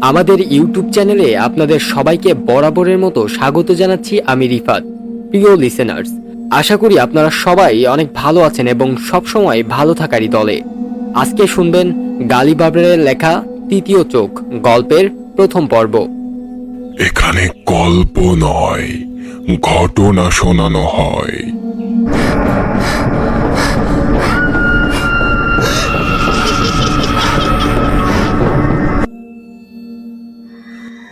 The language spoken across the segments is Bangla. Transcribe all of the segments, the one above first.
আমাদের ইউটিউব চ্যানেলে আপনাদের সবাইকে বরাবরের মতো স্বাগত জানাচ্ছি আমি রিফাত, প্রিয় লিসেনার্স আশা করি আপনারা সবাই অনেক ভালো আছেন এবং সবসময় ভালো থাকারই দলে। আজকে শুনবেন গালি বাবরের লেখা তৃতীয় চোখ, গল্পের প্রথম পর্ব। এখানে গল্প নয়, ঘটনা শোনানো হয়।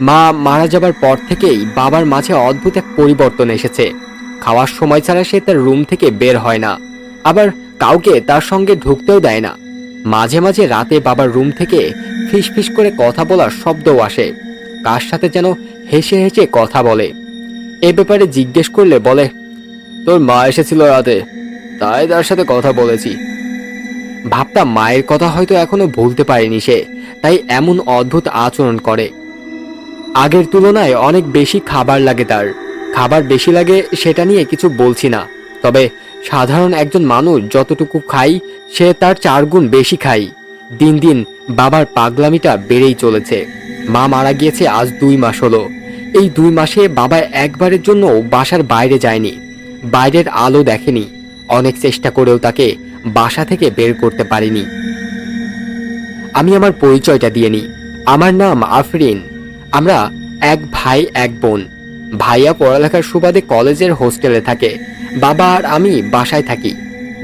মা মারা যাবার পর থেকেই বাবার মাঝে অদ্ভুত এক পরিবর্তন এসেছে। খাওয়ার সময় ছাড়া সে তার রুম থেকে বের হয় না। আবার কাউকে তার সঙ্গে ঢুকতেও দেয় না। মাঝে মাঝে রাতে বাবার রুম থেকে ফিস ফিস করে কথা বলার শব্দও আসে। কার সাথে যেন হেসে হেসে কথা বলে। এ ব্যাপারে জিজ্ঞেস করলে বলে, তোর মা এসেছিল রাতে, তাই তার সাথে কথা বলেছি। ভাবটা মায়ের কথা হয়তো এখনও ভুলতে পারেনি সে, তাই এমন অদ্ভুত আচরণ করে। আগের তুলনায় অনেক বেশি খাবার লাগে তার। খাবার বেশি লাগে সেটা নিয়ে কিছু বলছি না। তবে সাধারণ একজন মানুষ যতটুকু খাই, সে তার চার গুণ বেশি খাই। দিন দিন বাবার পাগলামিটা বেড়েই চলেছে। মা মারা গিয়েছে আজ দুই মাস হলো। এই দুই মাসে বাবা একবারের জন্য বাসার বাইরে যায়নি। বাইরের আলো দেখেনি। অনেক চেষ্টা করেও তাকে বাসা থেকে বের করতে পারিনি। আমি আমার পরিচয়টা দিয়ে নিই। আমার নাম আফরিন। আমরা এক ভাই, এক বোন। ভাইয়া পড়ালেখার সুবাদে কলেজের হোস্টেলে থাকে। বাবা আর আমি বাসায় থাকি।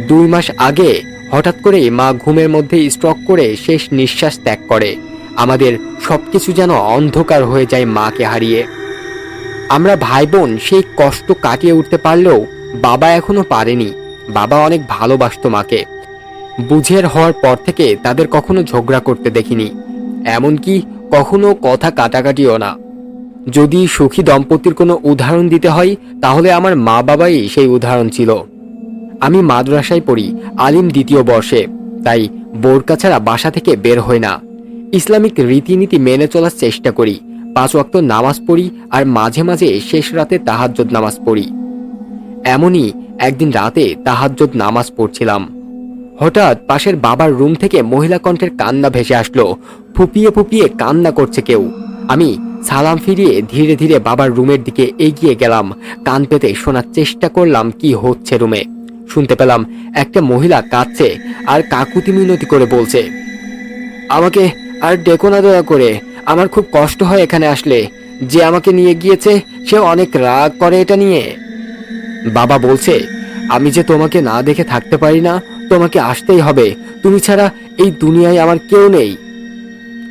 দুই মাস আগে হঠাৎ করে মা ঘুমের মধ্যে স্ট্রক করে শেষ নিঃশ্বাস ত্যাগ করে। আমাদের সবকিছু যেন অন্ধকার হয়ে যায় মাকে হারিয়ে। আমরা ভাই বোন সেই কষ্ট কাটিয়ে উঠতে পারলেও বাবা এখনও পারেনি। বাবা অনেক ভালোবাসতো মাকে। বুঝের হওয়ার পর থেকে তাদের কখনো ঝগড়া করতে দেখিনি। এমনকি কখনো কথা কাটাকাটিও না। যদি সুখী দম্পতির কোনো উদাহরণ দিতে হয়, তাহলে আমার মা বাবাই সেই উদাহরণ ছিল। আমি মাদ্রাসায় পড়ি, আলিম দ্বিতীয় বর্ষে। তাই বোরকা ছাড়া বাসা থেকে বের হয় না। ইসলামিক রীতিনীতি মেনে চলার চেষ্টা করি। পাঁচ ওয়াক্ত নামাজ পড়ি আর মাঝে মাঝে শেষ রাতে তাহাজ্জুদ নামাজ পড়ি। এমনই একদিন রাতে তাহাজ্জুদ নামাজ পড়ছিলাম। হঠাৎ পাশের বাবার রুম থেকে মহিলা কণ্ঠের কান্না ভেসে আসলো। ফুপিয়ে ফুপিয়ে কান্না করছে কেউ। আমি সালাম ফিরিয়ে ধীরে ধীরে বাবার রুমের দিকে এগিয়ে গেলাম। কান পেতে শোনার চেষ্টা করলাম কি হচ্ছে রুমে। শুনতে পেলাম একটা মহিলা কাঁদছে আর কাকুতি মিনতি করে বলছে, আমাকে আর ডেকো না দয়া করে। আমার খুব কষ্ট হয় এখানে আসলে। যে আমাকে নিয়ে গিয়েছে, সে অনেক রাগ করে এটা নিয়ে। বাবা বলছে, আমি যে তোমাকে না দেখে থাকতে পারি না, তোমাকে আসতেই হবে। তুমি ছাড়া এই দুনিয়ায় আমার কেউ নেই।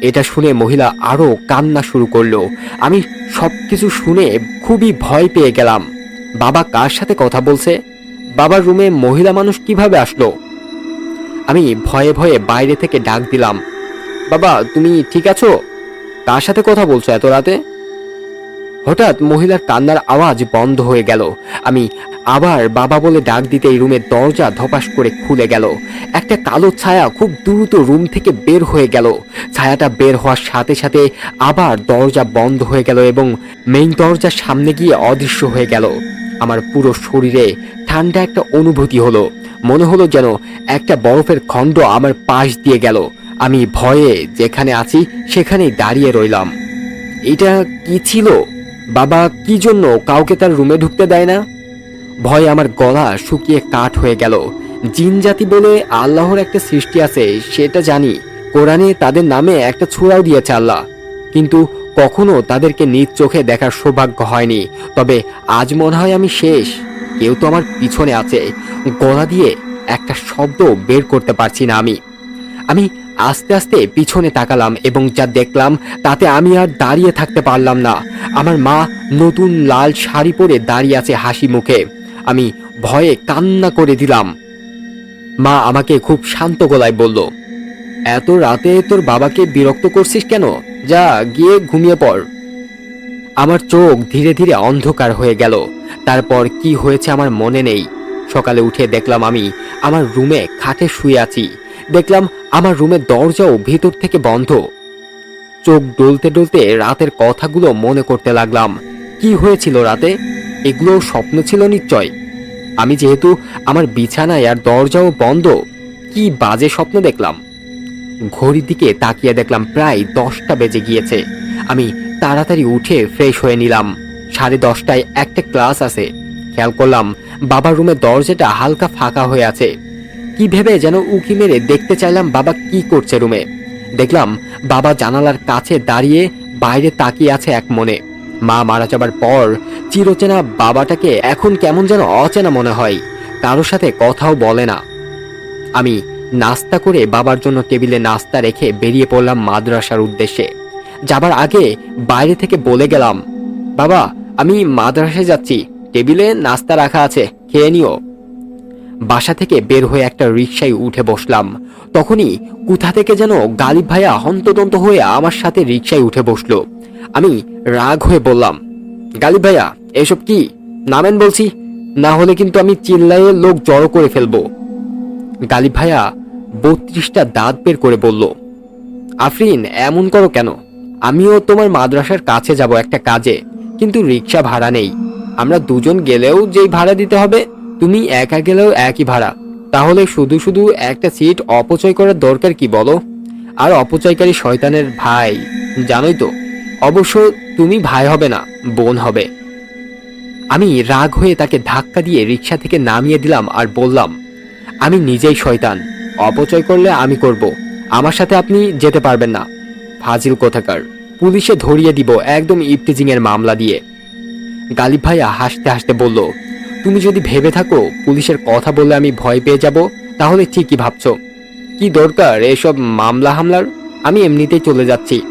এটা শুনে মহিলা আরও কান্না শুরু করল। আমি সবকিছু শুনে খুবই ভয় পেয়ে গেলাম। বাবা কার সাথে কথা বলছে? বাবার রুমে মহিলা মানুষ কীভাবে আসলো? আমি ভয়ে ভয়ে বাইরে থেকে ডাক দিলাম। বাবা, তুমি ঠিক আছো? কার সাথে কথা বলছো এত রাতে? হঠাৎ মহিলার কান্নার আওয়াজ বন্ধ হয়ে গেল। আমি আবার বাবা বলে ডাক দিতেই রুমের দরজা ধপাস করে খুলে গেল। একটা কালো ছায়া খুব দ্রুত রুম থেকে বের হয়ে গেল। ছায়াটা বের হওয়ার সাথে সাথে আবার দরজা বন্ধ হয়ে গেল এবং মেইন দরজার সামনে গিয়ে অদৃশ্য হয়ে গেল। আমার পুরো শরীরে ঠান্ডা একটা অনুভূতি হলো। মনে হলো যেন একটা বরফের খণ্ড আমার পাশ দিয়ে গেল। আমি ভয়ে যেখানে আছি, সেখানেই দাঁড়িয়ে রইলাম। এটা কি ছিল? বাবা কি জন্য কাউকে তার রুমে ঢুকতে দেয় না? ভয়ে আমার গলা শুকিয়ে কাঠ হয়ে গেল। জিন জাতি বলে আল্লাহর একটা সৃষ্টি আছে, সেটা জানি। কোরআনে তাদের নামে একটা ছুড়াও দিয়েছে আল্লাহ। কিন্তু কখনো তাদেরকে নিজ চোখে দেখার সৌভাগ্য হয়নি। তবে আজ মনে হয় আমি শেষ। কেউ তো আমার পিছনে আছে। গলা দিয়ে একটা শব্দ বের করতে পারছি না আমি। আমি আস্তে আস্তে পিছনে তাকালাম এবং যা দেখলাম, তাতে আমি আর দাঁড়িয়ে থাকতে পারলাম না। আমার মা নতুন লাল শাড়ি পরে দাঁড়িয়ে আছে হাসি মুখে। আমি ভয়ে কান্না করে দিলাম। মা আমাকে খুব শান্ত গলায় বলল, এত রাতে তোর বাবাকে বিরক্ত করছিস কেন? যা, গিয়ে ঘুমিয়ে পড়। আমার চোখ ধীরে ধীরে অন্ধকার হয়ে গেল। তারপর কি হয়েছে আমার মনে নেই। সকালে উঠে দেখলাম আমি আমার রুমে খাটে শুয়ে আছি। দেখলাম আমার রুমের দরজাও ভিতর থেকে বন্ধ। চোখ ডলতে ডলতে রাতের কথাগুলো মনে করতে লাগলাম, কি হয়েছিল রাতে? এগুলো স্বপ্ন ছিল নিশ্চয়। আমি যেহেতু আমার বিছানায় আর দরজাও বন্ধ, কি বাজে স্বপ্ন দেখলাম? ঘড়ির দিকে তাকিয়ে দেখলাম প্রায় দশটা বেজে গিয়েছে। আমি তাড়াতাড়ি উঠে ফ্রেশ হয়ে নিলাম। সাড়ে দশটায় একটা ক্লাস আছে। খেয়াল করলাম বাবার রুমের দরজাটা হালকা ফাঁকা হয়ে আছে। কি ভেবে যেন উকি মেরে দেখতে চাইলাম বাবা কি করছে রুমে। দেখলাম বাবা জানালার কাছে দাঁড়িয়ে বাইরে তাকিয়ে আছে এক মনে। মা মারা যাবার পর চিরচেনা বাবাটাকে এখন কেমন যেন অচেনা মনে হয়, কারোর সাথে কথাও বলে না। আমি নাস্তা করে বাবার জন্য টেবিলে নাস্তা রেখে বেরিয়ে পড়লাম মাদ্রাসার উদ্দেশ্যে। যাবার আগে বাইরে থেকে বলে গেলাম, বাবা, আমি মাদ্রাসায় যাচ্ছি, টেবিলে নাস্তা রাখা আছে, খেয়ে নিও। বাসা থেকে বের হয়ে একটা রিক্সায় উঠে বসলাম। তখনই কোথা থেকে যেন গালিব ভাইয়া হন্তদন্ত হয়ে আমার সাথে রিক্সায় উঠে বসল। আমি রাগ হয়ে বললাম, গালিব ভাইয়া, এসব কি? নামেন বলছি। না হলে কিন্তু আমি চিল্লাইয়ে লোক জড়ো করে ফেলব। গালিব ভাইয়া বত্রিশটা দাঁত বের করে বলল, আফরিন, এমন করো কেন? আমিও তোমার মাদ্রাসার কাছে যাব একটা কাজে, কিন্তু রিক্সা ভাড়া নেই। আমরা দুজন গেলেও যেই ভাড়া দিতে হবে তুমি একা গেলেও একই ভাড়া। তাহলে শুধু শুধু একটা সিট অপচয় করার দরকার কি বলো? আর অপচয়কারী শয়তানের ভাই, জানোই তো, অবশ্য তুমি ভাই হবে না, বোন হবে। আমি রাগ হয়ে তাকে ধাক্কা দিয়ে রিক্সা থেকে নামিয়ে দিলাম আর বললাম, আমি নিজেই শয়তান, অপচয় করলে আমি করব, আমার সাথে আপনি যেতে পারবেন না। ফাজিল কোথাকার, পুলিশে ধরিয়ে দিব একদম ইফটিজিং এর মামলা দিয়ে। গালিব ভাইয়া হাসতে হাসতে বলল তুমি যদি ভেবে থাকো পুলিশের কথা বললে আমি ভয় পেয়ে যাব, তাহলে ঠিকই ভাবছ। কি দরকার এসব মামলা হামলার? আমি এমনিতেই চলে যাচ্ছি।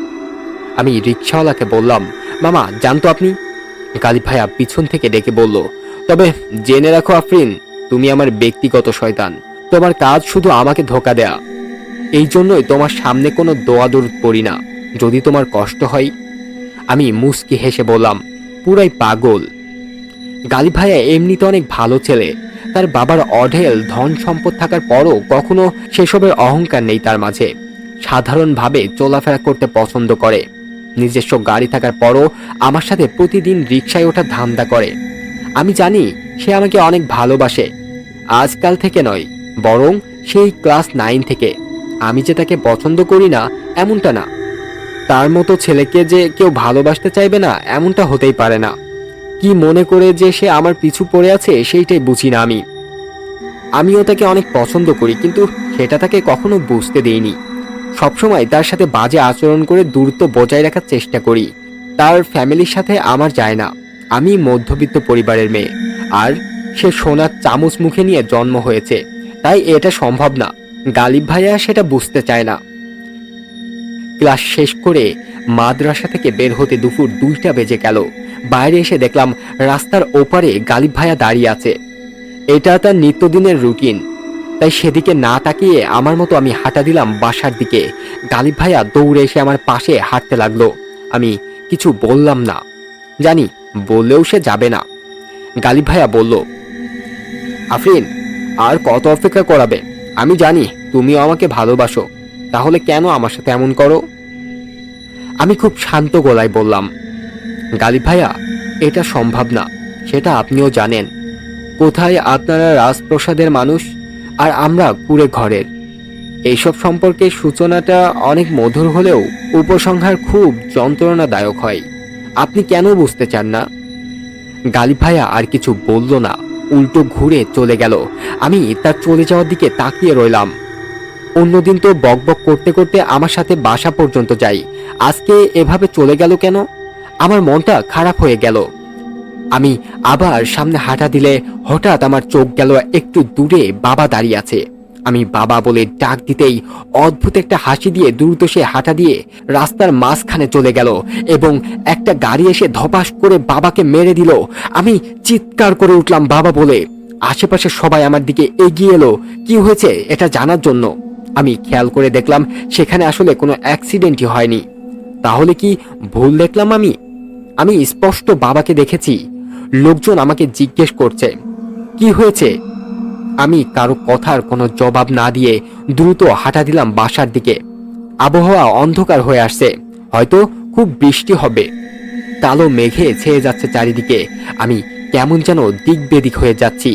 আমি রিক্সাওয়ালাকে বললাম, মামা জানতো আপনি। গালিব ভাইয়া পিছন থেকে ডেকে বলল, তবে জেনে রাখো আফরিন, তুমি আমার ব্যক্তিগত শয়তান। তোমার কাজ শুধু আমাকে ধোকা দেয়া। এই জন্যই তোমার সামনে কোনো দোয়া দরুদ পড়ি না। যদি তোমার কষ্ট হয়, আমি মুস্কি হেসে বললাম, পুরাই পাগল। গালিব ভাইয়া এমনিতে অনেক ভালো ছেলে। তার বাবার অঢেল ধন সম্পদ থাকার পরও কখনো সেসবের অহংকার নেই তার মাঝে। সাধারণভাবে চলাফেরা করতে পছন্দ করে। নিজস্ব গাড়ি থাকার পরও আমার সাথে প্রতিদিন রিক্সায় ওঠা ধান্দা করে। আমি জানি সে আমাকে অনেক ভালোবাসে। আজকাল থেকে নয়, বরং সেই ক্লাস নাইন থেকে। আমি যে তাকে পছন্দ করি না, এমনটা না। তার মতো ছেলেকে যে কেউ ভালোবাসতে চাইবে না, এমনটা হতেই পারে না। কি মনে করে যে সে আমার পিছু পড়ে আছে সেইটাই বুঝি না আমি। আমিও তাকে অনেক পছন্দ করি, কিন্তু সেটা তাকে কখনো বুঝতে দেইনি। সবসময় তার সাথে বাজে আচরণ করে দূরত্ব বজায় রাখার চেষ্টা করি। তার ফ্যামিলির সাথে আমার যায় না। আমি মধ্যবিত্ত পরিবারের মেয়ে। আর সে সোনার চামচ মুখে নিয়ে জন্ম হয়েছে। তাই এটা সম্ভব না। গালিব ভাইয়া সেটা বুঝতে চায় না। ক্লাস শেষ করে মাদ্রাসা থেকে বের হতে দুপুর দুইটা বেজে গেল। বাইরে এসে দেখলাম রাস্তার ওপারে গালিব ভাইয়া দাঁড়িয়ে আছে। এটা তার নিত্যদিনের রুটিন। তাই সেদিকে না তাকিয়ে আমার মতো আমি হাঁটা দিলাম বাসার দিকে। গালিব ভাইয়া দৌড়ে এসে আমার পাশে হাঁটতে লাগল। আমি কিছু বললাম না। জানি, বললেও সে যাবে না। গালিব ভাইয়া বলল, আফরিন, আর কত অপেক্ষা করাবে? আমি জানি তুমিও আমাকে ভালোবাসো। তাহলে কেন আমার সাথে এমন করো? আমি খুব শান্ত গলায় বললাম গালিব ভাইয়া, এটা সম্ভব না, সেটা আপনিও জানেন। কোথায় আপনারা রাজপ্রসাদের মানুষ আর আমরা কুড়ে ঘরের? এইসব সম্পর্কে সূচনাটা অনেক মধুর হলেও উপসংহার খুব যন্ত্রণাদায়ক হয়। আপনি কেন বুঝতে চান না? গালিব ভাইয়া আর কিছু বলল না, উল্টো ঘুরে চলে গেল। আমি তার চলে যাওয়ার দিকে তাকিয়ে রইলাম। অন্যদিন তো বকবক করতে করতে আমার সাথে বাসা পর্যন্ত যাই। আজকে এভাবে চলে গেল কেন? আমার মনটা খারাপ হয়ে গেল। আমি আবার সামনে হাঁটা দিলে হঠাৎ আমার চোখ গেল একটু দূরে বাবা দাঁড়িয়ে আছে। আমি বাবা বলে ডাক দিতেই অদ্ভুত একটা হাসি দিয়ে দ্রুত সে হাঁটা দিয়ে রাস্তার মাঝখানে চলে গেল এবং একটা গাড়ি এসে ধপাস করে বাবাকে মেরে দিল। আমি চিৎকার করে উঠলাম বাবা বলে। আশেপাশে সবাই আমার দিকে এগিয়ে এলো। কি হয়েছে এটা জানার জন্য? আমি খেয়াল করে দেখলাম সেখানে আসলে কোনো অ্যাক্সিডেন্টই হয়নি। তাহলে কি ভুল দেখলাম আমি? আমি স্পষ্ট বাবাকে দেখেছি। লোকজন আমাকে জিজ্ঞেস করছে, কি হয়েছে? আমি কারও কথার কোনো জবাব না দিয়ে দ্রুত হাঁটা দিলাম বাসার দিকে। আবহাওয়া অন্ধকার হয়ে আসছে, হয়তো খুব বৃষ্টি হবে। কালো মেঘে ছেয়ে যাচ্ছে চারিদিকে। আমি কেমন যেন দিক বেদিক হয়ে যাচ্ছি।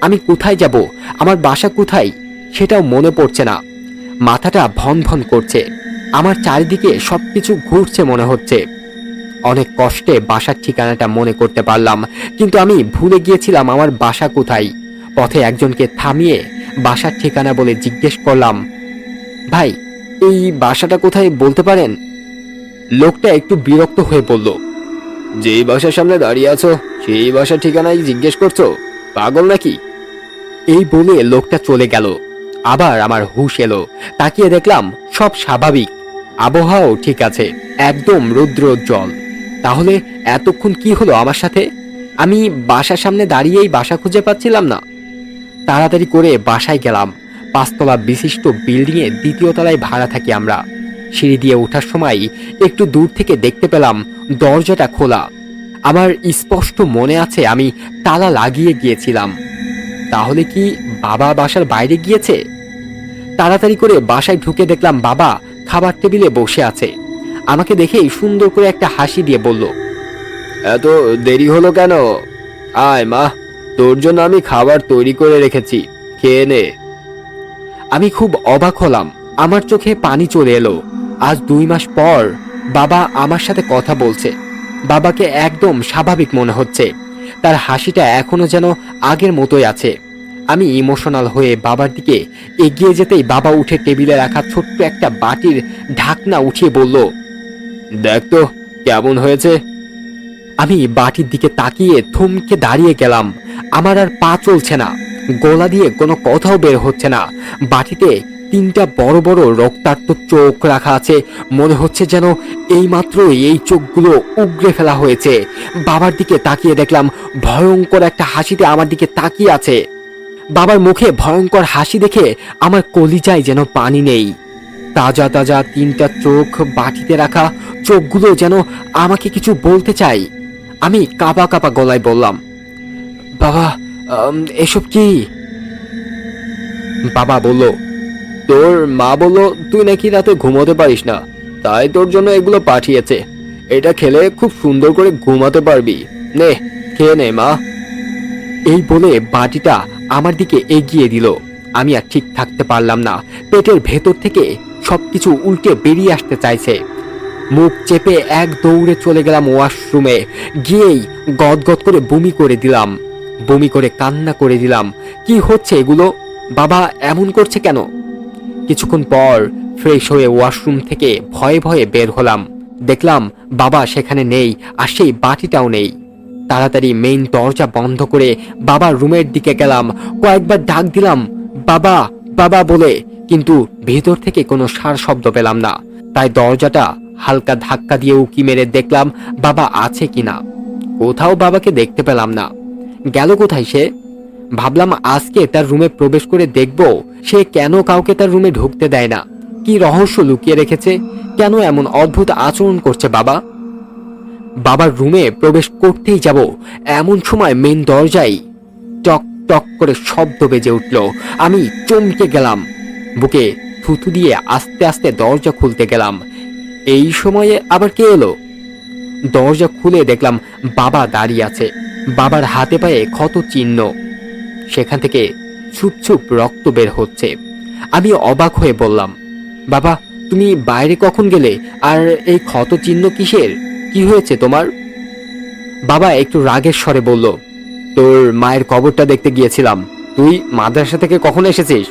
আমি কোথায় যাব? আমার বাসা কোথায়? সেটাও মনে পড়ছে না। মাথাটা ভন ভন করছে। আমার চারিদিকে সবকিছু ঘুরছে মনে হচ্ছে। অনেক কষ্টে বাসার ঠিকানাটা মনে করতে পারলাম, কিন্তু আমি ভুলে গিয়েছিলাম আমার বাসা কোথায়। পথে একজনকে থামিয়ে বাসার ঠিকানা বলে জিজ্ঞেস করলাম, ভাই, এই বাসাটা কোথায় বলতে পারেন? লোকটা একটু বিরক্ত হয়ে বলল, যেই বাসার সামনে দাঁড়িয়ে আছো, সেই বাসার ঠিকানায় জিজ্ঞেস করছ? পাগল নাকি? এই বলে লোকটা চলে গেল। আবার আমার হুশ এলো। তাকিয়ে দেখলাম সব স্বাভাবিক। আবহাওয়াও ঠিক আছে। একদম রৌদ্রোজ্জ্বল। তাহলে এতক্ষণ কি হলো আমার সাথে? আমি বাসার সামনে দাঁড়িয়েই বাসা খুঁজে পাচ্ছিলাম না। তাড়াতাড়ি করে বাসায় গেলাম। পাঁচতলা বিশিষ্ট বিল্ডিংয়ে দ্বিতীয় তলায় ভাড়া থাকি আমরা। সিঁড়ি দিয়ে ওঠার সময় একটু দূর থেকে দেখতে পেলাম দরজাটা খোলা। আমার স্পষ্ট মনে আছে আমি তালা লাগিয়ে গিয়েছিলাম। তাহলে কি বাবা বাসার বাইরে গিয়েছে? তাড়াতাড়ি করে বাসায় ঢুকে দেখলাম বাবা খাবার টেবিলে বসে আছে। আমাকে দেখেই সুন্দর করে একটা হাসি দিয়ে বলল, এত দেরি হলো কেন? আয় মা, তোর জন্য আমি খাবার তৈরি করে রেখেছি, খেয়ে নে। আমি খুব অবাক হলাম, আমার চোখে পানি চলে এলো। আজ দুই মাস পর বাবা আমার সাথে কথা বলছে। বাবাকে একদম স্বাভাবিক মনে হচ্ছে, তার হাসিটা এখনও যেন আগের মতোই আছে। আমি ইমোশনাল হয়ে বাবার দিকে এগিয়ে যেতেই বাবা উঠে টেবিলে রাখা ছোট্ট একটা বাটির ঢাকনা উঠিয়ে বলল দেখ তো, কেমন হয়েছে? আমি বাটির দিকে তাকিয়ে থমকে দাঁড়িয়ে গেলাম। আমার আর পা চলছে না, গলা দিয়ে কোনো কথাও বের হচ্ছে না। বাটিতে তিনটা বড় বড় রক্তাক্ত চোখ রাখা আছে। মনে হচ্ছে যেন এইমাত্র এই চোখগুলো উগড়ে ফেলা হয়েছে। বাবার দিকে তাকিয়ে দেখলাম, ভয়ঙ্কর একটা হাসিতে আমার দিকে তাকিয়ে আছে। বাবার মুখে ভয়ঙ্কর হাসি দেখে আমার কলিজায় যেন পানি নেই। তাজা তাজা তিনটা চোখ বাটিতে রাখা চোখগুলো যেন আমাকে কিছু বলতে চাই আমি কাঁপা কাঁপা গলায় বললাম, বাবা এসব কি? বাবা বলল, তোর মা বলল, তুই নাকি রাতে ঘুমোতে পারিস না, তাই তোর জন্য এগুলো পাঠিয়েছে। এটা খেলে খুব সুন্দর করে ঘুমাতে পারবি। নে, খেয়ে নে, মা। এই বলে বাটিটা আমার দিকে এগিয়ে দিল। আমি আর ঠিক থাকতে পারলাম না। পেটের ভেতর থেকে সবকিছু উল্টে বেরিয়ে আসতে চাইছে। মুখ চেপে এক দৌড়ে চলে গেলাম ওয়াশরুমে। গিয়েই গদগদ করে বমি করে দিলাম। বমি করে কান্না করে দিলাম। কি হচ্ছে এগুলো? বাবা, এমন করছে কেন? কিছুক্ষণ পর ফ্রেশ হয়ে ওয়াশরুম থেকে ভয়ে ভয়ে বের হলাম। দেখলাম বাবা সেখানে নেই আর সেই বাটিটাও নেই। তাড়াতাড়ি মেইন দরজা বন্ধ করে বাবার রুমের দিকে গেলাম। কয়েকবার ডাক দিলাম, বাবা বাবা বলে কিন্তু ভেতর থেকে কোনো সার শব্দ পেলাম না। তাই দরজাটা হালকা ধাক্কা দিয়ে উকি মেরে দেখলাম বাবা আছে কিনা। কোথাও বাবাকে দেখতে পেলাম না। গেল কোথায় সে? ভাবলাম আজকে তার রুমে প্রবেশ করে দেখব সে কেন কাউকে তার রুমে ঢুকতে দেয় না। কি রহস্য লুকিয়ে রেখেছে? কেন এমন অদ্ভুত আচরণ করছে বাবা? বাবার রুমে প্রবেশ করতেই যাব, এমন সময় মেন দরজায় টক টক করে শব্দ বেজে উঠল। আমি চমকে গেলাম। বুকে থুতু দিয়ে আস্তে আস্তে দরজা খুলতে গেলাম। এই সময়ে আবার কে এলো? দরজা খুলে দেখলাম বাবা দাঁড়িয়ে আছে। বাবার হাতে পায়ে ক্ষত চিহ্ন। সেখান থেকে ছুপ ছুপ রক্ত বের হচ্ছে। আমি অবাক হয়ে বললাম, বাবা, তুমি বাইরে কখন গেলে? আর এই ক্ষত চিহ্ন কিসের? কি হয়েছে তোমার? বাবা একটু রাগের স্বরে বলল, তোর মায়ের কবরটা দেখতে গিয়েছিলাম। তুই মাদ্রাসা থেকে কখন এসেছিস?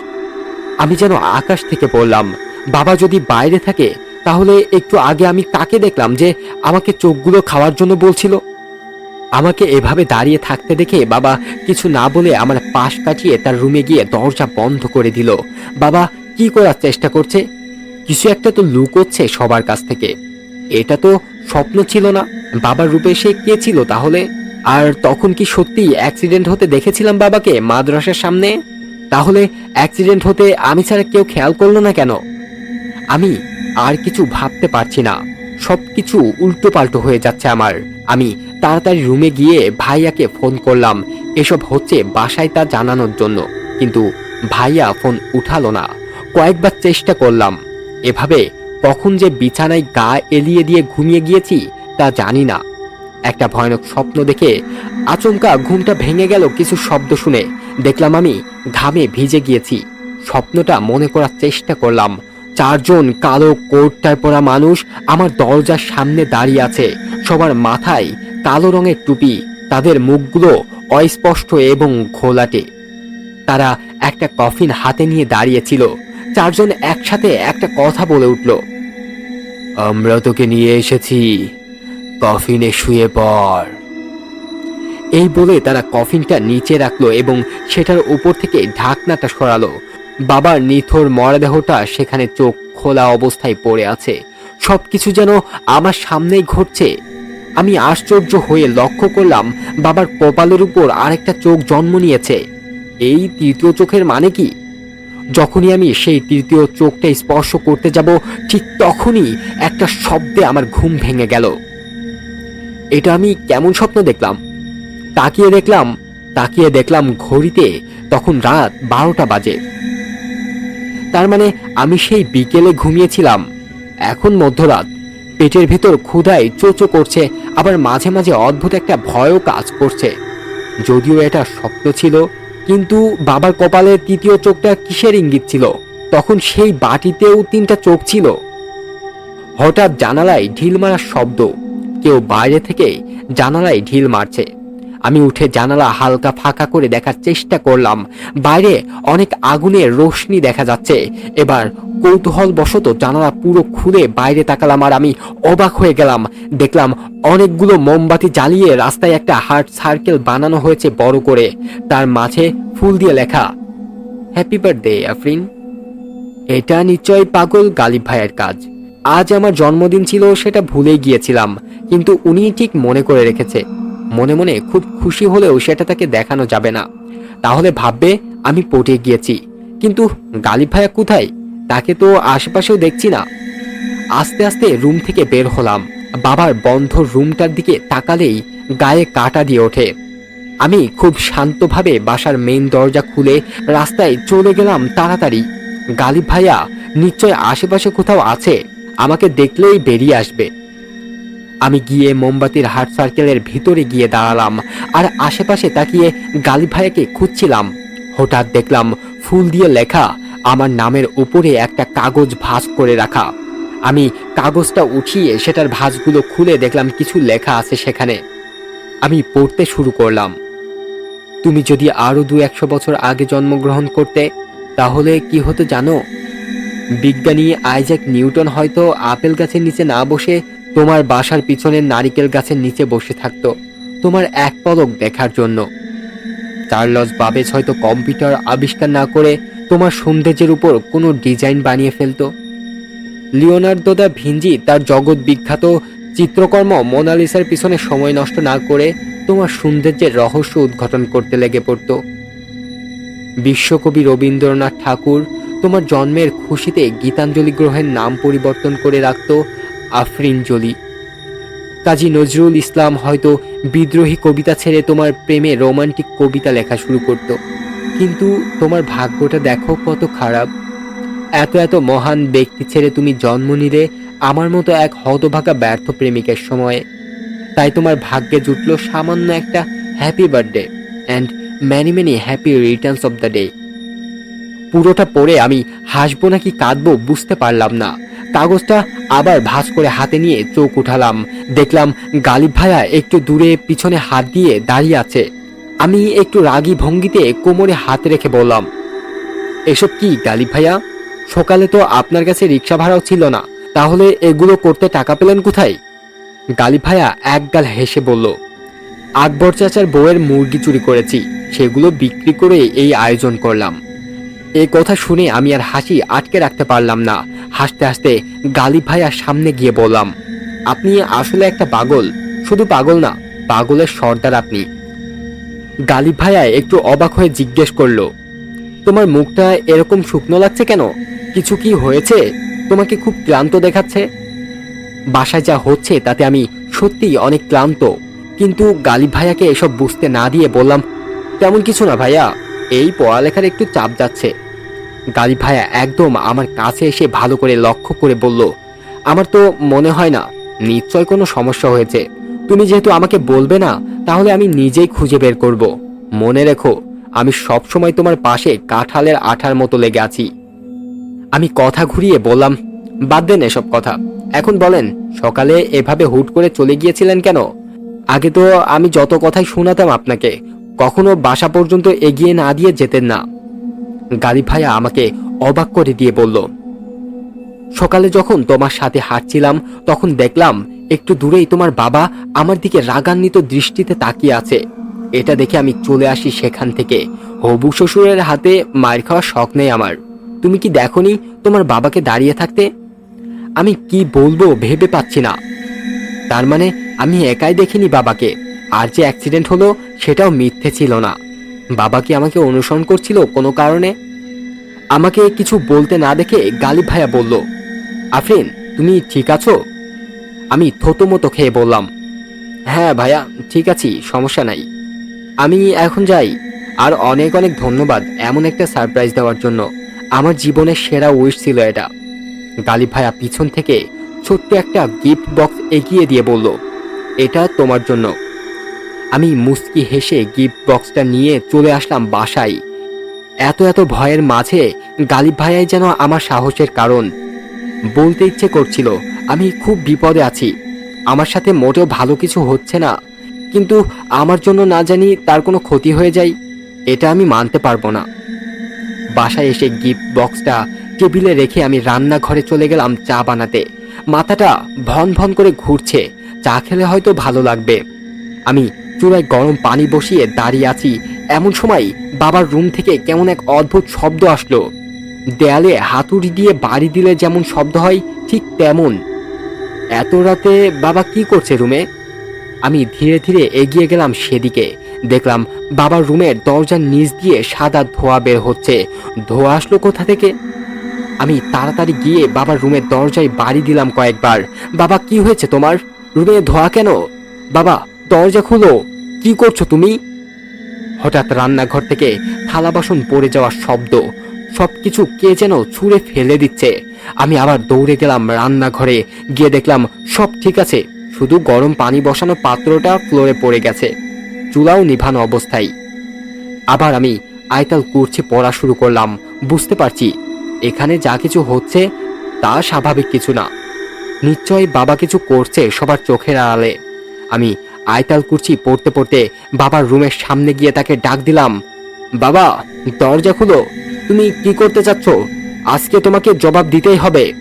আমি যেন আকাশ থেকে পড়লাম। বাবা যদি বাইরে থাকে, তাহলে একটু আগে আমি তাকে দেখলাম যে আমাকে চোখগুলো খাওয়ার জন্য বলছিল। আমাকে এভাবে দাঁড়িয়ে থাকতে দেখে বাবা কিছু না বলে আমার পাশ কাটিয়ে তার রুমে গিয়ে দরজা বন্ধ করে দিল। বাবা, কি করার চেষ্টা করছে? কিছু একটা তো লুকোচ্ছে সবার কাছ থেকে। এটা তো স্বপ্ন ছিল না। বাবার রূপে সে কে ছিল তাহলে? আর তখন কি সত্যি অ্যাক্সিডেন্ট হতে দেখেছিলাম বাবাকে মাদ্রাসার সামনে? তাহলে অ্যাক্সিডেন্ট হতে আমি ছাড়া কেউ খেয়াল করল না কেন? আমি আর কিছু ভাবতে পারছি না। সবকিছু উল্টো পাল্টো হয়ে যাচ্ছে আমার। আমি তাড়াতাড়ি রুমে গিয়ে ভাইয়াকে ফোন করলাম। এসব হচ্ছে বাসায় তা জানানোর জন্য। কিন্তু ভাইয়া ফোন উঠালো না। কয়েকবার চেষ্টা করলাম। এভাবে কখন যে বিছানায় গা এলিয়ে দিয়ে ঘুমিয়ে গিয়েছি তা জানি না। একটা ভয়ানক স্বপ্ন দেখে আচমকা ঘুমটা ভেঙে গেল কিছু শব্দ শুনে। দেখলাম আমি ঘামে ভিজে গিয়েছি। স্বপ্নটা মনে করার চেষ্টা করলাম। চারজন কালো কোটটায় পরা মানুষ আমার দরজার সামনে দাঁড়িয়ে আছে। সবার মাথায় কালো রঙের টুপি, তাদের মুখগুলো অস্পষ্ট এবং ঘোলাটে। তারা একটা কফিন হাতে নিয়ে দাঁড়িয়েছিল। চারজন একসাথে একটা কথা বলে উঠল, আমরা তোকে নিয়ে এসেছি। কফিনে শুয়ে পড়। এই বলে তারা কফিনটা নিচে রাখল এবং সেটার উপর থেকে ঢাকনাটা সরালো। বাবার নিথর মরদেহটা সেখানে চোখ খোলা অবস্থায় পড়ে আছে। সবকিছু যেন আমার সামনেই ঘটছে। আমি আশ্চর্য হয়ে লক্ষ্য করলাম, বাবার কপালের উপর আরেকটা চোখ জন্ম নিয়েছে। এই তৃতীয় চোখের মানে কি? যখনই আমি সেই তৃতীয় চোখটা স্পর্শ করতে যাব, ঠিক তখনই একটা শব্দে আমার ঘুম ভেঙে গেল। এটা আমি কেমন স্বপ্ন দেখলাম? তাকিয়ে দেখলাম তাকিয়ে দেখলাম ঘড়িতে তখন রাত বারোটা বাজে। তার মানে আমি সেই বিকেলে ঘুমিয়েছিলাম। এখন মধ্যরাত, পেটের ভেতর ক্ষুধায় চোচো করছে, আবার মাঝে মাঝে অদ্ভুত একটা ভয়ও কাজ করছে। যদিও এটা স্বপ্ন ছিল, কিন্তু বাবার কপালে তৃতীয় চোখটা কিসের ইঙ্গিত ছিল? তখন সেই বাটিতেও তিনটা চোখ ছিল। হঠাৎ জানালায় ঢিল মারার শব্দ, কেউ বাইরে থেকে জানালায় ঢিল মারছে। আমি উঠে জানালা হালকা ফাঁকা করে দেখার চেষ্টা করলাম। বাইরে অনেক আগুনের রোশনি দেখা যাচ্ছে। এবার কৌতূহল বশত জানালা পুরো খুলে বাইরে তাকালাম আর আমি অবাক হয়ে গেলাম। দেখলাম অনেকগুলো মোমবাতি জ্বালিয়ে রাস্তায় একটা হার্ট সার্কেল বানানো হয়েছে বড় করে। তার মাঝে ফুল দিয়ে লেখা হ্যাপি বার্থডে আফরিন এটা নিশ্চয় পাগল গালিব ভাইয়ের কাজ। আজ আমার জন্মদিন ছিল, সেটা ভুলে গিয়েছিলাম। কিন্তু উনি ঠিক মনে করে রেখেছে। মনে মনে খুব খুশি হলেও সেটা তাকে দেখানো যাবে না। তাহলে ভাববে, আমি পটে গিয়েছি। কিন্তু গালিব ভাইয়া কোথায়? তাকে তো আশেপাশেও দেখছি না। আস্তে আস্তে রুম থেকে বের হলাম। বাবার বন্ধ রুমটার দিকে তাকালেই গায়ে কাটা দিয়ে ওঠে। আমি খুব শান্তভাবে বাসার মেইন দরজা খুলে রাস্তায় চলে গেলাম তাড়াতাড়ি। গালিব ভাইয়া নিশ্চয় আশেপাশে কোথাও আছে? আমাকে দেখলেই বেরিয়ে আসবে। আমি গিয়ে মোমবাতির হার্ট সার্কেলের ভিতরে গিয়ে দাঁড়ালাম, আর আশেপাশে তাকিয়ে গালিব ভাইয়াকে খুঁজছিলাম। হঠাৎ দেখলাম ফুল দিয়ে লেখা, আমার নামের উপরে একটা কাগজ ভাঁজ করে রাখা। আমি কাগজটা উঠিয়ে সেটার ভাঁজগুলো খুলে দেখলাম কিছু লেখা আছে সেখানে। আমি পড়তে শুরু করলাম। তুমি যদি আরও দু একশো বছর আগে জন্মগ্রহণ করতে, তাহলে কি হতো জানো? বিজ্ঞানী আইজ্যাক নিউটন হয়তো আপেল গাছের নিচে না বসে তোমার বাসার পিছনের নারিকেল গাছের নিচে বসে থাকতো, তোমার এক পলক দেখার জন্য। চার্লস বাবেজ হয়তো কম্পিউটার আবিষ্কার না করে তোমার সৌন্দর্যের উপর কোনো ডিজাইন বানিয়ে ফেলতো। লিওনার্দো দা ভিঞ্জি তার জগৎ বিখ্যাত চিত্রকর্ম মোনালিসার পিছনে সময় নষ্ট না করে তোমার সৌন্দর্যের রহস্য উদ্ঘাটন করতে লেগে পড়ত। বিশ্বকবি রবীন্দ্রনাথ ঠাকুর তোমার জন্মের খুশিতে গীতাঞ্জলি গ্রহের নাম পরিবর্তন করে রাখত আফরিনজলি কাজী নজরুল ইসলাম হয়তো বিদ্রোহী কবিতা ছেড়ে তোমার প্রেমে রোমান্টিক কবিতা লেখা শুরু করত। কিন্তু তোমার ভাগ্যটা দেখো কত খারাপ। এত এত মহান ব্যক্তি ছেড়ে তুমি জন্ম নিলে আমার মতো এক হতভাগা ব্যর্থ প্রেমিকের সময়ে। তাই তোমার ভাগ্যে জুটলো সামান্য একটা happy birthday and many many happy returns of the day পুরোটা পড়ে আমি হাসবো নাকি কাঁদবো বুঝতে পারলাম না। কাগজটা আবার ভাঁজ করে হাতে নিয়ে চোখ উঠালাম। দেখলাম গালিব ভাইয়া একটু দূরে পিছনে হাত দিয়ে দাঁড়িয়ে আছে। আমি একটু রাগী ভঙ্গিতে কোমরে হাত রেখে বললাম, এসব কি গালিব ভাইয়া সকালে তো আপনার কাছে রিক্সা ভাড়াও ছিল না। তাহলে এগুলো করতে টাকা পেলেন কোথায়? গালিব ভাইয়া এক গাল হেসে বলল, আকবর চাচার বউয়ের মুরগি চুরি করেছি। সেগুলো বিক্রি করে এই আয়োজন করলাম। এই কথা শুনে আমি আর হাসি আটকে রাখতে পারলাম না। হাসতে হাসতে গালিব ভাইয়ার সামনে গিয়ে বললাম, আপনি আসলে একটা পাগল। শুধু পাগল না, পাগলের সর্দার আপনি। গালিব ভাইয়া একটু অবাক হয়ে জিজ্ঞেস করল, তোমার মুখটা এরকম শুকনো লাগছে কেন? কিছু কি হয়েছে? তোমাকে খুব ক্লান্ত দেখাচ্ছে? বাসায় যা হচ্ছে তাতে আমি সত্যিই অনেক ক্লান্ত। কিন্তু গালিব ভাইয়াকে এসব বুঝতে না দিয়ে বললাম, তেমন কিছু না ভাইয়া, এই পড়ালেখার একটু চাপ যাচ্ছে। গালিব ভাইয়া একদম আমার কাছে এসে ভালো করে লক্ষ্য করে বলল, আমার তো মনে হয় না, নিশ্চয় কোনো সমস্যা হয়েছে। তুমি যেহেতু আমাকে বলবে না, তাহলে আমি নিজেই খুঁজে বের করব। মনে রেখো, আমি সব সময় তোমার পাশে কাঁঠালের আঠার মতো লেগে আছি। আমি কথা ঘুরিয়ে বললাম, বাদ দেন এসব কথা। এখন বলেন, সকালে এভাবে হুট করে চলে গিয়েছিলেন কেন? আগে তো আমি যত কথাই শোনাতাম আপনাকে, কখনো বাসা পর্যন্ত এগিয়ে না দিয়ে যেতেন না। গালিব ভাইয়া আমাকে অবাক করে দিয়ে বলল, সকালে যখন তোমার সাথে হাঁটছিলাম, তখন দেখলাম একটু দূরেই তোমার বাবা আমার দিকে রাগান্বিত দৃষ্টিতে তাকিয়ে আছে। এটা দেখে আমি চলে আসি সেখান থেকে। হবু শ্বশুরের হাতে মায়ের খাওয়ার শখ নেই আমার। তুমি কি দেখনি তোমার বাবাকে দাঁড়িয়ে থাকতে? আমি কি বলব ভেবে পাচ্ছি না। তার মানে আমি একাই দেখিনি বাবাকে। আর যে অ্যাক্সিডেন্ট হলো সেটাও মিথ্যে ছিল না। বাবা কি আমাকে অনুসরণ করছিল কোনো কারণে? আমাকে কিছু বলতে না দেখে গালিব ভাইয়া বলল, আফরিন, তুমি ঠিক আছো? আমি থতমতো খেয়ে বললাম হ্যাঁ ভাইয়া, ঠিক আছি, সমস্যা নাই। আমি এখন যাই, আর অনেক অনেক ধন্যবাদ এমন একটা সারপ্রাইজ দেওয়ার জন্য। আমার জীবনের সেরা উইশ ছিল এটা। গালিব ভাইয়া পিছন থেকে ছোট্ট একটা গিফট বক্স এগিয়ে দিয়ে বলল, এটা তোমার জন্য। আমি মুস্কি হেসে গিফট বক্সটা নিয়ে চলে আসলাম বাসায়। এত এত ভয়ের মাঝে গালিব ভাইয়াই যেন আমার সাহসের কারণ। বলতে ইচ্ছে করছিল, আমি খুব বিপদে আছি। আমার সাথে মোটেও ভালো কিছু হচ্ছে না। কিন্তু আমার জন্য না জানি তার কোনো ক্ষতি হয়ে যায়, এটা আমি মানতে পারব না। বাসায় এসে গিফট বক্সটা টেবিলে রেখে আমি রান্নাঘরে চলে গেলাম চা বানাতে। মাথাটা ভন ভন করে ঘুরছে, চা খেলে হয়তো ভালো লাগবে। আমি চুলায় গরম পানি বসিয়ে দাঁড়িয়ে আছি। এমন সময় বাবার রুম থেকে কেমন এক অদ্ভুত শব্দ আসলো। দেয়ালে হাতুড়ি দিয়ে বাড়ি দিলে যেমন শব্দ হয়, ঠিক তেমন। এত রাতে বাবা কি করছে রুমে? আমি ধীরে ধীরে এগিয়ে গেলাম সেদিকে। দেখলাম বাবার রুমের দরজার নিচ দিয়ে সাদা ধোয়া বের হচ্ছে। ধোয়া আসলো কোথা থেকে? আমি তাড়াতাড়ি গিয়ে বাবার রুমের দরজায় বাড়ি দিলাম কয়েকবার। বাবা, কি হয়েছে তোমার? রুমে ধোয়া কেন? বাবা দরজা খুলো। কি করছ তুমি? হঠাৎ রান্নাঘর থেকে থালা বাসন পড়ে যাওয়ার শব্দ। সবকিছু কে যেন ছুঁড়ে ফেলে দিচ্ছে। আমি আবার দৌড়ে গেলাম রান্নাঘরে, গিয়ে দেখলাম সব ঠিক আছে। শুধু গরম পানি বসানো পাত্রটা ফ্লোরে পড়ে গেছে। চুলাও নিভানো অবস্থায়। আবার আমি আয়তাল কুর্ছি পড়া শুরু করলাম। বুঝতে পারছি, এখানে যা কিছু হচ্ছে তা স্বাভাবিক কিছু না। নিশ্চয় বাবা কিছু করছে সবার চোখের আড়ালে। আমি আয়তাল কুর্চি পড়তে পড়তে বাবার রুমের সামনে গিয়ে তাকে ডাক দিলাম, বাবা, দরজা খুলো, তুমি কি করতে চাচ্ছ? আজকে তোমাকে জবাব দিতেই হবে।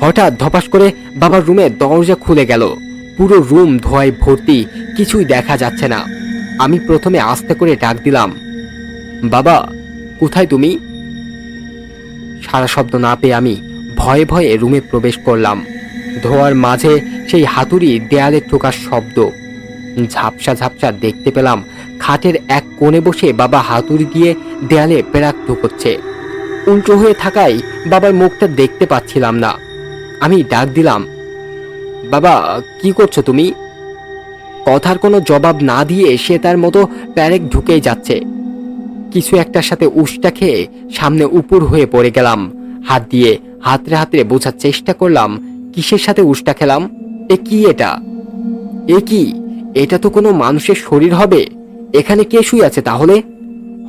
হঠাৎ ধপাস করে বাবার রুমে দরজা খুলে গেল। পুরো রুম ধোয়ায় ভর্তি, কিছুই দেখা যাচ্ছে না। আমি প্রথমে আস্তে করে ডাক দিলাম, বাবা, কোথায় তুমি? সারা শব্দ না পেয়ে আমি ভয়ে ভয়ে রুমে প্রবেশ করলাম। ধোয়ার মাঝে সেই হাতুড়ি দেয়ালে ঠোকার শব্দ। ঝাপসা ঝাপসা দেখতে পেলাম খাটের এক কোণে বসে বাবা হাতুড়ি দিয়ে দেয়ালে পেরাক ঢুকোচ্ছে উল্টো হয়ে থাকায় বাবার মুখটা দেখতে পাচ্ছিলাম না। আমি ডাক দিলাম, বাবা, কি করছ তুমি? কথার কোনো জবাব না দিয়ে সে তার মতো প্যারেক ঢুকেই যাচ্ছে। কিছু একটার সাথে উষ্টা খেয়ে সামনে উপুর হয়ে পড়ে গেলাম। হাত দিয়ে হাতরে হাতরে বোঝার চেষ্টা করলাম কিসের সাথে উষ্টা খেলাম? এ কি এটা? এ কি? এটা তো কোনো মানুষের শরীর হবে? এখানে কে শুয়ে আছে তাহলে?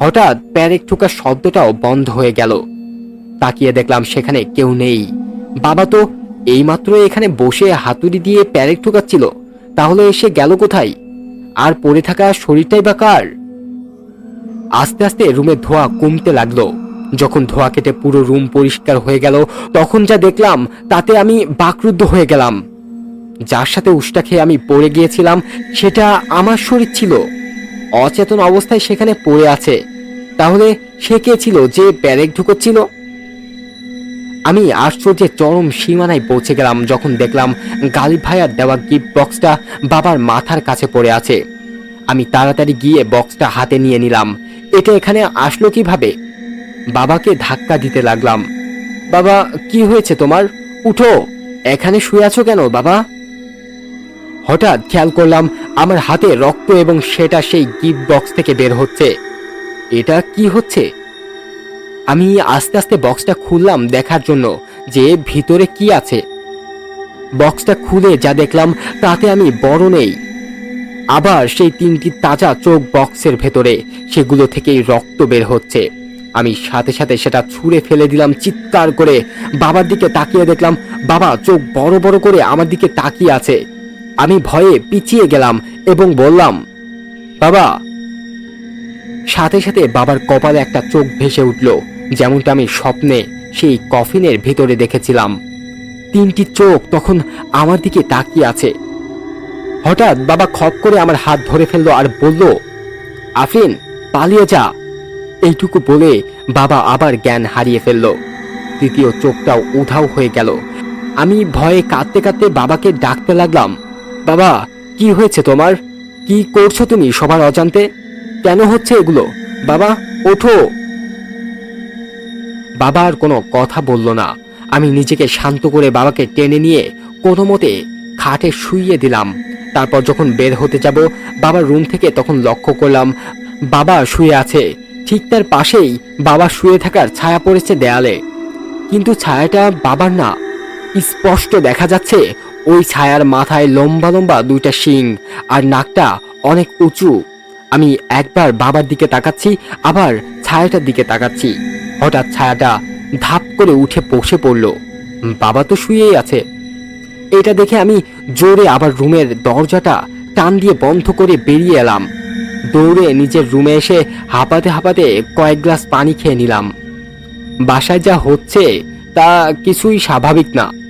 হঠাৎ প্যারেক ঠোকার শব্দটাও বন্ধ হয়ে গেল। তাকিয়ে দেখলাম সেখানে কেউ নেই। বাবা তো এইমাত্র এখানে বসে হাতুড়ি দিয়ে প্যারেক ঠোকাচ্ছিল। তাহলে এসে গেল কোথায়? আর পড়ে থাকা শরীরটাই বা কার? আস্তে আস্তে রুমে ধোয়া কমতে লাগল। যখন ধোয়া কেটে পুরো রুম পরিষ্কার হয়ে গেল, তখন যা দেখলাম, তাতে আমি বাকরুদ্ধ হয়ে গেলাম। যার সাথে উষ্টা খেয়ে আমি পড়ে গিয়েছিলাম, সেটা আমার শরীর ছিল। অচেতন অবস্থায় সেখানে পড়ে আছে। তাহলে সে কে ছিল যে প্যারেক ঢুকোচ্ছিল? আমি আশ্চর্যের চরম সীমানায় পৌঁছে গেলাম যখন দেখলাম গালিব ভাইয়ার দেওয়া গিফট বক্সটা বাবার মাথার কাছে পড়ে আছে। আমি তাড়াতাড়ি গিয়ে বক্সটা হাতে নিয়ে নিলাম। এটা এখানে আসলো কীভাবে? বাবাকে ধাক্কা দিতে লাগলাম। বাবা, কি হয়েছে তোমার? উঠো। এখানে শুয়ে আছো কেন, বাবা? হঠাৎ খেয়াল করলাম আমার হাতে রক্ত এবং সেটা সেই গিফট বক্স থেকে বের হচ্ছে। এটা কি হচ্ছে? আমি আস্তে আস্তে বক্সটা খুললাম দেখার জন্য যে ভিতরে কি আছে। বক্সটা খুলে যা দেখলাম তাতে আমি বড় নেই। আবার সেই তিনটি তাজা চোখ বক্সের ভেতরে সেগুলো থেকেই রক্ত বের হচ্ছে। আমি সাথে সাথে সেটা ছুঁড়ে ফেলে দিলাম, চিৎকার করে। বাবার দিকে তাকিয়ে দেখলাম, বাবা চোখ বড় বড় করে আমার দিকে তাকিয়ে আছে। আমি ভয়ে পিছিয়ে গেলাম এবং বললাম, বাবা। সাথে সাথে বাবার কপালে একটা চোখ ভেসে উঠল, যেমনটা আমি স্বপ্নে সেই কফিনের ভিতরে দেখেছিলাম। তিনটি চোখ তখন আমার দিকে তাকিয়ে আছে। হঠাৎ বাবা খপ করে আমার হাত ধরে ফেলল আর বলল, আফরিন, পালিয়ে যা। এইটুকু বলে বাবা আবার জ্ঞান হারিয়ে ফেলল। তৃতীয় চোখটাও উধাও হয়ে গেল। আমি ভয়ে কাঁদতে কাঁদতে বাবাকে ডাকতে লাগলাম। বাবা, কি হয়েছে তোমার? কি করছ তুমি সবার অজান্তে? কেন হচ্ছে এগুলো? বাবা, ওঠো। বাবা আর কোনো কথা বলল না। আমি নিজেকে শান্ত করে বাবাকে টেনে নিয়ে কোনো মতে খাটে শুইয়ে দিলাম। তারপর যখন বের হতে যাব, বাবার রুম থেকে তখন লক্ষ্য করলাম, বাবা শুয়ে আছে। ঠিক তার পাশেই বাবা শুয়ে থাকার ছায়া পড়েছে দেয়ালে। কিন্তু ছায়াটা বাবার না। স্পষ্ট দেখা যাচ্ছে ওই ছায়ার মাথায় লম্বা লম্বা দুইটা শিং আর নাকটা অনেক উঁচু। আমি একবার বাবার দিকে তাকাচ্ছি, আবার ছায়াটার দিকে তাকাচ্ছি। হঠাৎ ছায়াটা ধাপ করে উঠে বসে পড়ল। বাবা তো শুয়েই আছে। এটা দেখে আমি জোরে আবার রুমের দরজাটা টান দিয়ে বন্ধ করে বেরিয়ে এলাম। দৌড়ে নিজের রুমে এসে হাঁপাতে হাঁপাতে কয়েক গ্লাস পানি খেয়ে নিলাম। বাসায় যা হচ্ছে তা কিছুই স্বাভাবিক না।